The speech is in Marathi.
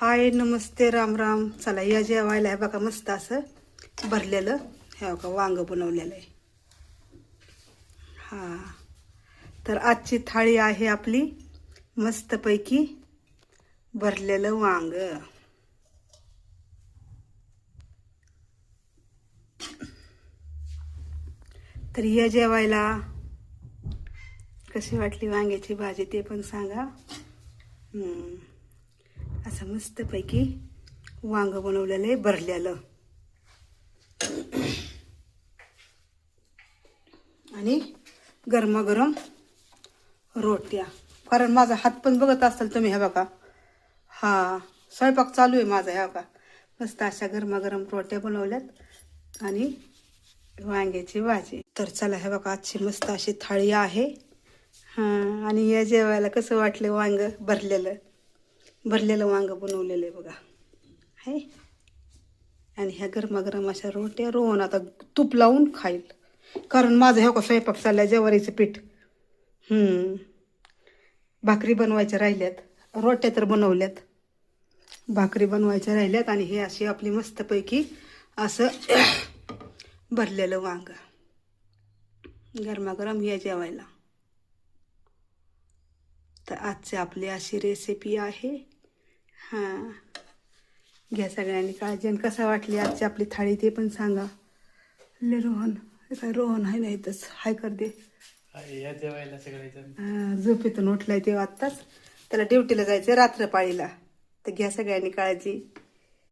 हाय नमस्ते राम राम. चला या जेवायला आहे बघा मस्त असं भरलेलं. हे बघा वांग बनवलेलं आहे. हां. तर आजची थाळी आहे आपली मस्तपैकी भरलेलं वांग. तर या जेवायला कशी वाटली वांग्याची भाजी ते पण सांगा. हम्म. असं मस्तपैकी वांग बनवलेलं आहे भरलेलं. आणि गरमागरम रोट्या. कारण माझा हात पण बघत असाल तुम्ही ह्या बघा. हा स्वयंपाक चालू आहे माझा ह्या बघा. मस्त अशा गरमागरम रोट्या बनवल्यात आणि वांग्याची भाजी. तर चला हे बघा आजची मस्त अशी थाळी आहे. हां आणि या जेवायला कसं वाटलं वांग भरलेलं? भरलेलं वांग बनवलेलं आहे बघा. आहे आणि ह्या गरमागरम अशा रोट्या रोवून आता तूप लावून खाईल. कारण माझं ह्या का स्वयंपाक चाललाय ज्वारीचं पीठ. भाकरी बनवायच्या राहिल्यात. रोट्या तर बनवल्यात. भाकरी बनवायच्या राहिल्यात आणि हे अशी आपली मस्तपैकी असं भरलेलं वांग. गरमागरम या जेवायला. तर आजची आपली अशी रेसिपी आहे. हां. घ्या सगळ्यांनी काळजी आणि कसं वाटली आजची आपली थाळी ते पण सांगा. ले रोहन काय रोहन आहे नाही तस हाय कर दे. या जेवायला झोपेतून उठलाय तेव्हा आत्ताच. त्याला ड्युटीला जायचं रात्रपाळीला. तर घ्या सगळ्यांनी काळजी.